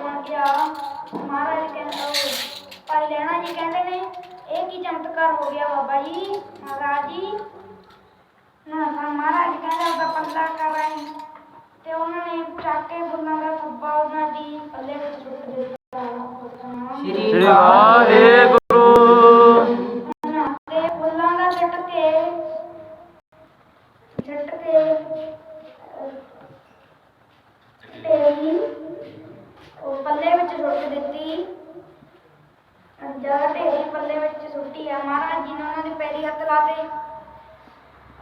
ਬਣ ਮਹਾਰਾਜ ਕਹਿੰਦੇ ਭਾਈ ਲੈਣਾ ਜੀ ਕਹਿੰਦੇ ਨੇ, ਇਹ ਕੀ ਚਮਤਕਾਰ ਹੋ ਗਿਆ ਬਾਬਾ ਜੀ, ਮਹਾਰਾਜ ਜੀ? ਨਾ ਮਹਾਰਾਜ ਕਹਿੰਦੇ ਉਹਦਾ ਪੱਲਾ ਕਰ ਤੇ ਉਹਨਾਂ ਨੇ ਚੱਕ ਕੇ ਬੁੱਲਾਂ ਦਾ ਥੱਬਾ ਉਹਨਾਂ ਦੀ ਪੱਲੇ ਵਿੱਚ ਸੁੱਟ ਦਿੱਤਾ। ਸ੍ਰੀ ਵਾਹਿਗੁਰੂ ਤੇ ਫੁੱਲਾਂ ਦਾ ਛੱਟ ਕੇ ਛੱਟ ਕੇ ਅਹ, ਢੇਰੀ ਉਹ ਪੱਲੇ ਵਿੱਚ ਸੁੱਟ ਦਿੱਤੀ। ਜਦ ਢੇਰੀ ਪੱਲੇ ਵਿੱਚ ਸੁੱਟੀ ਆ। ਮਹਾਰਾਜ ਜੀ ਨੇ ਉਹਨਾਂ ਦੇ ਪੈਰੀ ਹੱਥ ਲਾਤੇ।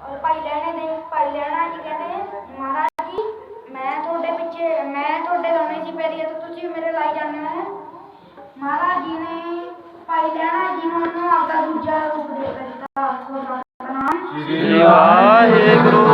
ਔਰ ਭਾਈ ਲੈਣੇ ਦੇ, ਭਾਈ ਲੈਣਾ ਜੀ ਕਹਿੰਦੇ, ਮਹਾਰਾਜ ਜੀ, ਮੈਂ ਤੁਹਾਡੇ ਪਿੱਛੇ, ਮੈਂ ਤੁਹਾਡੇ ਲਾਉਣੇ ਸੀ ਪੈਰੀ ਹੱਥ, ਤੁਸੀਂ ਮੇਰੇ ਲਾਈ ਜਾਂਦੇ ਹੋ। ਮਹਾਰਾਜ ਜੀ ਨੇ, ਭਾਈ ਲੈਣਾ ਜੀ ਨੂੰ ਆਪਦਾ ਦੂਜਾ ਰੂਪ ਦੇ ਦਿੱਤਾ। ਖੁਦਾ ਨਾਮ ਸ੍ਰੀ ਵਾਹਿਗੁਰੂ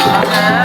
Amen.